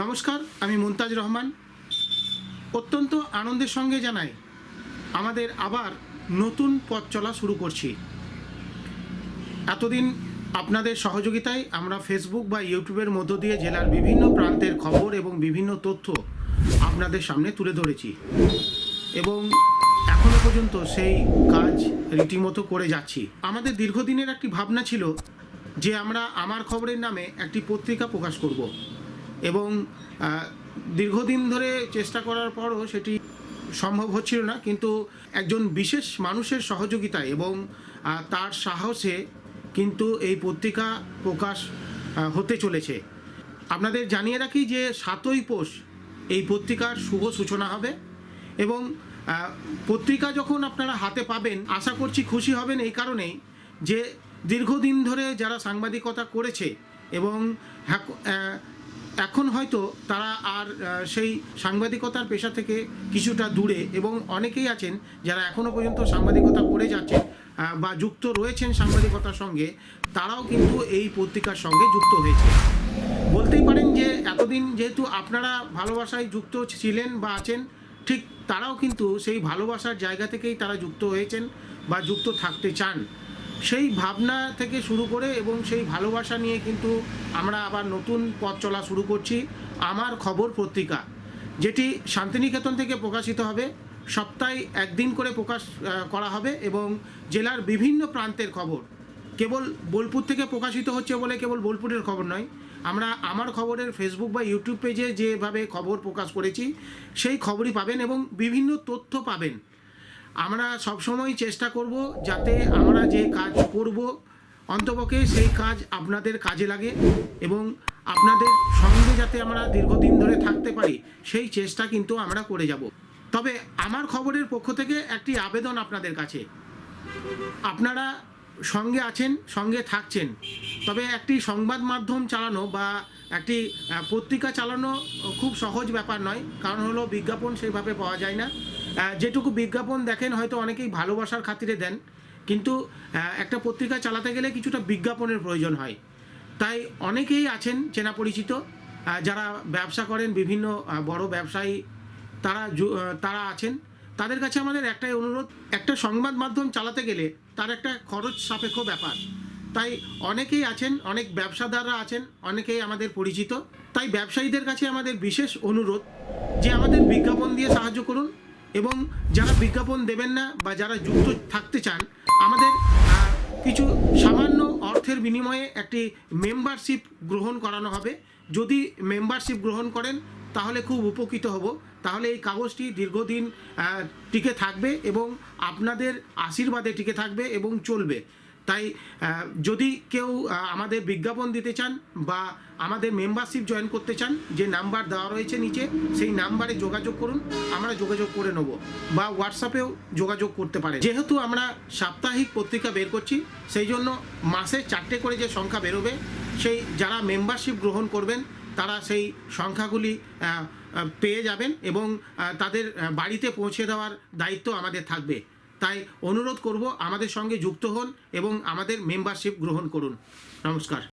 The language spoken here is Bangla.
নমস্কার, আমি মুমতাজ রহমান। অত্যন্ত আনন্দের সঙ্গে জানাই, আমাদের আবার নতুন পথ চলা শুরু করছি। এতদিন আপনাদের সহযোগিতায় আমরা ফেসবুক বা ইউটিউবের মধ্য দিয়ে জেলার বিভিন্ন প্রান্তের খবর এবং বিভিন্ন তথ্য আপনাদের সামনে তুলে ধরেছি। এবং এখনও পর্যন্ত সেই কাজ রীতিমতো করে যাচ্ছি। আমাদের দীর্ঘদিনের একটি ভাবনা ছিল যে আমরা আমার খবরের নামে একটি পত্রিকা প্রকাশ করব। এবং দীর্ঘদিন ধরে চেষ্টা করার পরও সেটি সম্ভব হচ্ছিল না, কিন্তু একজন বিশেষ মানুষের সহযোগিতায় এবং তার সাহসে কিন্তু এই পত্রিকা প্রকাশ হতে চলেছে। আপনাদের জানিয়ে রাখি যে সাতই পোষ এই পত্রিকার শুভ সূচনা হবে এবং পত্রিকা যখন আপনারা হাতে পাবেন, আশা করছি খুশি হবেন এই কারণেই যে দীর্ঘদিন ধরে যারা সাংবাদিকতা করেছে এবং এখন হয়তো তারা আর সেই সাংবাদিকতার পেশা থেকে কিছুটা দূরে এবং অনেকেই আছেন যারা এখনও পর্যন্ত সাংবাদিকতা করে যাচ্ছেন বা যুক্ত রয়েছেন সাংবাদিকতার সঙ্গে, তারাও কিন্তু এই পত্রিকার সঙ্গে যুক্ত হয়েছে। বলতেই পারেন যে এতদিন যেহেতু আপনারা ভালোবাসায় যুক্ত ছিলেন বা আছেন, ঠিক তারাও কিন্তু সেই ভালোবাসার জায়গা থেকেই তারা যুক্ত হয়েছেন বা যুক্ত থাকতে চান। সেই ভাবনা থেকে শুরু করে এবং সেই ভালোবাসা নিয়ে কিন্তু আমরা আবার নতুন পথ চলা শুরু করছি। আমার খবর পত্রিকা, যেটি শান্তিনিকেতন থেকে প্রকাশিত হবে, সপ্তাহে একদিন করে প্রকাশ করা হবে এবং জেলার বিভিন্ন প্রান্তের খবর। কেবল বোলপুর থেকে প্রকাশিত হচ্ছে বলে কেবল বোলপুরের খবর নয়। আমরা আমার খবরের ফেসবুক বা ইউটিউব পেজে যেভাবে খবর প্রকাশ করেছি, সেই খবরই পাবেন এবং বিভিন্ন তথ্য পাবেন। আমরা সবসময় চেষ্টা করব যাতে আমরা যে কাজ করব, অন্তপক্ষে সেই কাজ আপনাদের কাজে লাগে এবং আপনাদের সঙ্গে যাতে আমরা দীর্ঘদিন ধরে থাকতে পারি, সেই চেষ্টা কিন্তু আমরা করে যাব। তবে আমার খবরের পক্ষ থেকে একটি আবেদন আপনাদের কাছে। আপনারা সঙ্গে আছেন, সঙ্গে থাকছেন, তবে একটি সংবাদ মাধ্যম চালানো বা একটি পত্রিকা চালানো খুব সহজ ব্যাপার নয়, কারণ হলো বিজ্ঞাপন সেইভাবে পাওয়া যায় না। যেটুকু বিজ্ঞাপন দেখেন, হয়তো অনেকেই ভালোবাসার খাতিরে দেন, কিন্তু একটা পত্রিকা চালাতে গেলে কিছুটা বিজ্ঞাপনের প্রয়োজন হয়। তাই অনেকেই আছেন চেনা পরিচিত যারা ব্যবসা করেন, বিভিন্ন বড় ব্যবসায়ী তারা তারা আছেন। তাদের কাছে আমাদের একটাই অনুরোধ, একটা সংবাদ মাধ্যম চালাতে গেলে তার একটা খরচ সাপেক্ষ ব্যাপার। তাই অনেকেই আছেন, অনেক ব্যবসাদাররা আছেন, অনেকেই আমাদের পরিচিত। তাই ব্যবসায়ীদের কাছে আমাদের বিশেষ অনুরোধ যে আমাদের বিজ্ঞাপন দিয়ে সাহায্য করুন এবং যারা বিজ্ঞাপন দেবেন না বা যারা যুক্ত থাকতে চান, আমাদের কিছু সামান্য অর্থের বিনিময়ে একটি মেম্বারশিপ গ্রহণ করানো হবে। যদি মেম্বারশিপ গ্রহণ করেন, তাহলে খুব উপকৃত হব। তাহলে এই কাগজটি দীর্ঘদিন টিকে থাকবে এবং আপনাদের আশীর্বাদে টিকে থাকবে এবং চলবে। তাই যদি কেউ আমাদের বিজ্ঞাপন দিতে চান বা আমাদের মেম্বারশিপ জয়েন করতে চান, যে নাম্বার দেওয়া রয়েছে নিচে, সেই নাম্বারে যোগাযোগ করুন, আমরা যোগাযোগ করে নেব বা হোয়াটসঅ্যাপেও যোগাযোগ করতে পারে যেহেতু আমরা সাপ্তাহিক পত্রিকা বের করছি, সেই জন্য মাসে চারটে করে যে সংখ্যা বেরোবে, সেই যারা মেম্বারশিপ গ্রহণ করবেন, তারা সেই সংখ্যাগুলি পেয়ে যাবেন এবং তাদের বাড়িতে পৌঁছে দেওয়ার দায়িত্ব আমাদের থাকবে। তাই অনুরোধ করব আমাদের সঙ্গে যুক্ত হন এবং আমাদের মেম্বারশিপ গ্রহণ করুন। নমস্কার।